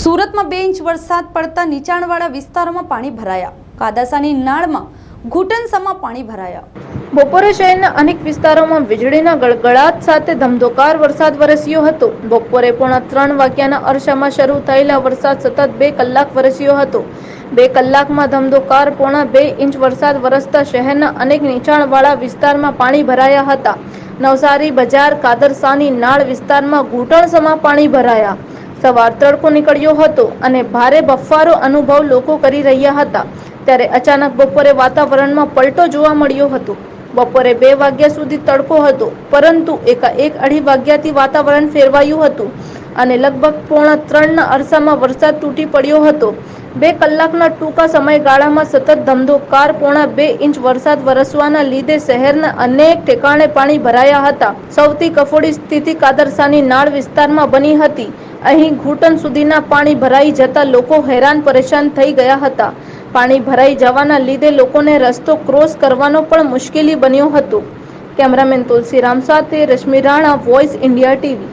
સુરતમાં બે ઇંચ વરસાદ પડતા નીચાણવાળા વિસ્તારોમાં પાણી ભરાયા. કાદાસાની નાળમાં ઘૂંટણસમાં પાણી ભરાયા. બપોરે શહેરના અનેક વિસ્તારોમાં વીજળીના ગળગળાટ સાથે ધમધોકાર વરસાદ વરસ્યો હતો. બપોરે પોણા ત્રણ વાગ્યાના અરસામાં શરૂ થયેલા વરસાદ સતત બે કલાક વરસ્યો હતો. બે કલાકમાં ધમધોકાર પોણા બે ઇંચ વરસાદ વરસતા શહેરના અનેક નીચાણવાળા વિસ્તારમાં પાણી ભરાયા હતા. નવસારી, બજાર, કાદરસાની નાળ વિસ્તારમાં ઘૂંટણસમાં પાણી ભરાયા. સવાર તડકો નીકળ્યો હતો અને ભારે બફારો અનુભવ લોકો કરી રહ્યા હતા. ત્યારે અચાનક બપોરે વાતાવરણમાં પલટો જોવા મળ્યો હતો. બપોરે બે વાગ્યા સુધી તડકો હતો, પરંતુ એકાએક અઢી વાગ્યાથી વાતાવરણ ફેરવાયું હતું. અને લગભગ પોણા ત્રણના અરસામાં વરસાદ તૂટી પડ્યો હતો. બે કલાકના ટૂંકા સમયગાળામાં સતત ધમધોકાર પોણા બે ઇંચ વરસાદ વરસવાના લીધે શહેરના અનેક ઠેકાણે પાણી ભરાયા હતા. સૌથી કફોડી સ્થિતિ કાદરસાની નાળ વિસ્તારમાં બની હતી. અહીં ઘૂંટણ સુધીના પાણી ભરાઈ જતા લોકો હેરાન પરેશાન થઈ ગયા હતા. પાણી ભરાઈ જવાના લીધે લોકોને રસ્તો ક્રોસ કરવાનો પણ મુશ્કેલી બન્યો હતો. કેમેરામેન તુલસીરામ સાથે Rashmi Rana voice India TV